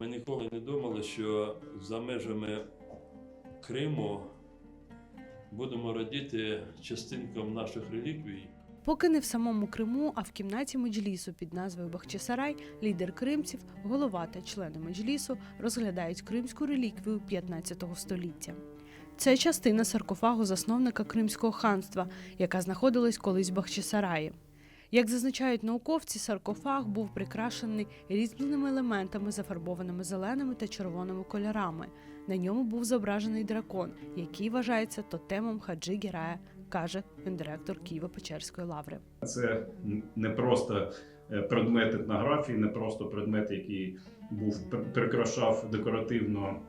Ми ніколи не думали, що за межами Криму будемо радіти частинкам наших реліквій. Поки не в самому Криму, а в кімнаті Меджлісу під назвою Бахчисарай, лідер кримців, голова та члени Меджлісу розглядають кримську реліквію 15 століття. Це частина саркофагу засновника Кримського ханства, яка знаходилась колись в Бахчисараї. Як зазначають науковці, саркофаг був прикрашений різними елементами, зафарбованими зеленими та червоними кольорами. На ньому був зображений дракон, який вважається тотемом хаджи Герая, каже гендиректор Києво-Печерської лаври. Це не просто е, предмет етнографії, не просто предмет, який був прикрашав декоративно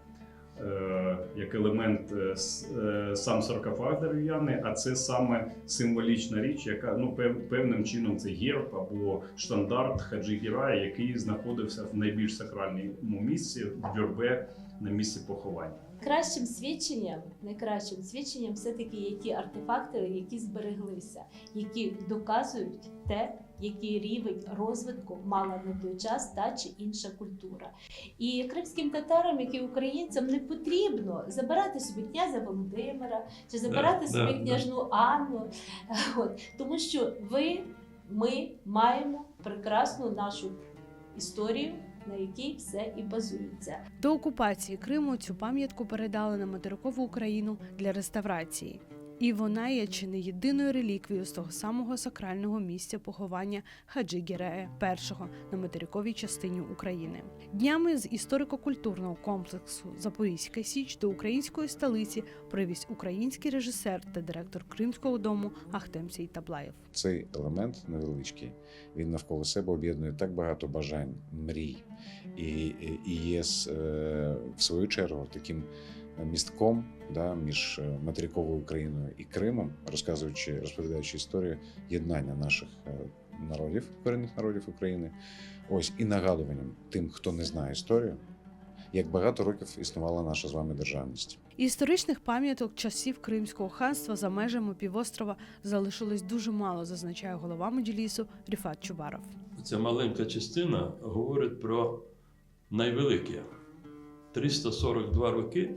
як елемент е, е, сам саркофаг дерев'яний, а це саме символічна річ, яка ну пев- певним чином це герб або штандарт хаджі Гірая, який знаходився в найбільш сакральному місці в Дюрбе на місці поховання. Кращим свідченням, найкращим свідченням все-таки є ті артефакти, які збереглися, які доказують те, який рівень розвитку мала на той час та чи інша культура. І кримським татарам, як і українцям, не потрібно забирати собі князя Володимира чи забирати Да, собі да, княжну Анну. От, тому що ви, ми маємо прекрасну нашу історію, на якій все і базується. До окупації Криму цю пам'ятку передали на материкову Україну для реставрації. І вона є чи не єдиною реліквією з того самого сакрального місця поховання Хаджи Гірея I на материковій частині України. Днями з історико-культурного комплексу Запорізька Січ до української столиці привіз український режисер та директор Кримського дому Ахтем Сейтаблаєв. цей елемент невеличкий, він навколо себе об'єднує так багато бажань, мрій, і, і, і є е, в свою чергу таким містком да, між е, материковою Україною і Кримом, розказуючи, розповідаючи історію єднання наших е, народів, корінних народів України. Ось і нагадуванням тим, хто не знає історію, як багато років існувала наша з вами державність. Історичних пам'яток часів Кримського ханства за межами півострова залишилось дуже мало, зазначає голова Меджлісу Ріфат Чубаров. Ця маленька частина говорить про найвелике. 342 роки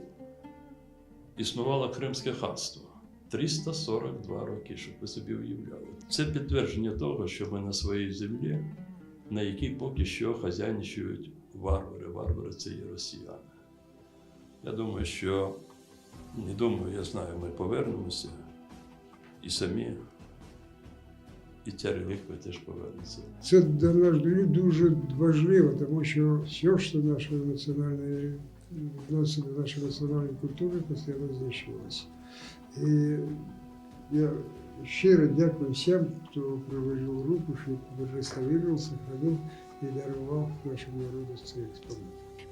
існувало Кримське ханство. 342 роки, щоб ви собі уявляли. Це підтвердження того, що ми на своїй землі, на якій поки що хазяйничають варвари. Варвари це є росіяни. Я думаю, що не думаю, я знаю, ми повернемося і самі, і ця реліквія теж повернеться. Це для нас дуже важливо, тому що все, що нашої національної відносини нашої національної культури постійно знищувалися. І я щиро дякую всім, хто приложив руку, щоб реставрував, сохранив і дарував нашому народу цей експонат.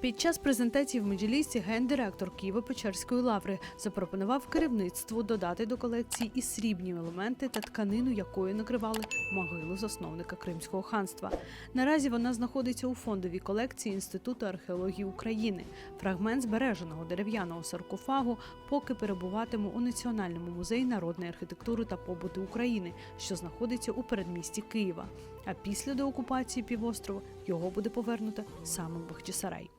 Під час презентації в Меджлісі гендиректор Києво-Печерської лаври запропонував керівництву додати до колекції і срібні елементи та тканину, якою накривали могилу засновника Кримського ханства. Наразі вона знаходиться у фондовій колекції Інституту археології України. Фрагмент збереженого дерев'яного саркофагу поки перебуватиме у Національному музеї народної архітектури та побуту України, що знаходиться у передмісті Києва. А після деокупації півострова його буде повернуто саме в Бахчисарай.